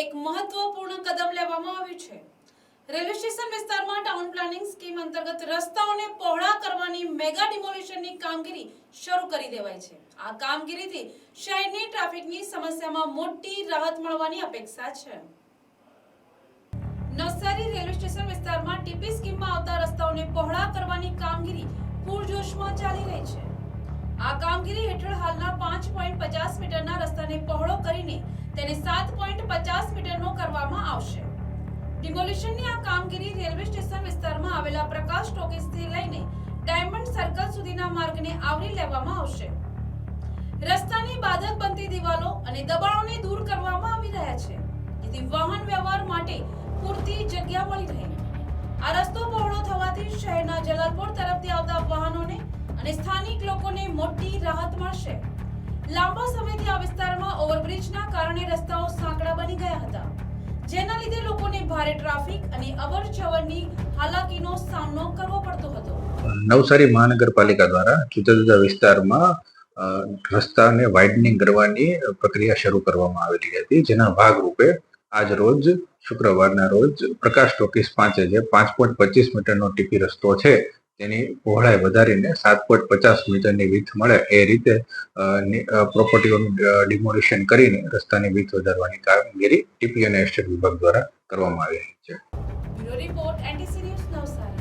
એક મહત્વપૂર્ણ કદમ લેવામાં આવ્યું છે. રેલવે સ્ટેશન વિસ્તારમાં ટાઉન પ્લાનિંગ સ્કીમ અંતર્ગત રસ્તાઓને પહોળા કરવાની મેગા ડિમોલિશનની કામગીરી શરૂ કરી દેવાઈ છે. આ કામગીરીથી શહેરની ટ્રાફિકની સમસ્યામાં મોટી રાહત મળવાની અપેક્ષા છે. નવસારી રેલવે સ્ટેશન વિસ્તારમાં ટીપી સ્કીમમાં આવતા રસ્તાઓને પહોળા કરવાની કામગીરી પૂરજોશમાં ચાલી રહી છે. આ કામગીરી હેઠળ હાલના પાંચ તેને સાત પોઈન્ટ પચાસ મીટરનો કરવામાં આવશે. ડિમોલિશનની આ કામગીરી રેલવે સ્ટેશન વિસ્તારમાં આવેલા પ્રકાશ ટોકીસથી લઈને ડાયમંડ સર્કલ સુધીના માર્ગને આવરી લેવામાં આવશે. રસ્તાની બાધક બનતી દિવાલો અને દબાણોને દૂર કરવામાં આવી રહ્યા છે, જેથી વાહન વ્યવહાર માટે પૂરતી જગ્યા મળી રહે. આ રસ્તો પહોળો થવાથી શહેરના જલાલપોર તરફથી આવતા વાહનોને અને સ્થાનિક લોકોને મોટી રાહત મળશે. લાંબા સમયથી આ વિસ્તારમાં ભારે ટ્રાફિક અને અવરજવરની હાલાકીનો સામનો કરવો પડતો હતો. નવસારી મહાનગરપાલિકા દ્વારા જુદા જુદા વિસ્તારમાં રસ્તાને વાઇડનિંગ કરવાની પ્રક્રિયા શરૂ કરવામાં આવેલી હતી, જેના ભાગરૂપે આજ રોજ, શુક્રવારના રોજ પ્રકાશ ટોકીસ પાંચે જે પાંચ પોઈન્ટ પચીસ મીટરનો ટીપી રસ્તો છે, તેની પહોળાઈ વધારીને સાત પોઈન્ટ પચાસ મીટરની વીથ મળે, એ રીતે પ્રોપર્ટીઓનું ડિમોલિશન કરીને રસ્તાની વીથ વધારવાની કામગીરી ટીપીઓ અને એસ્ટેટ વિભાગ દ્વારા કરવામાં આવી રહી છે રિપોર્ટ નવસારી.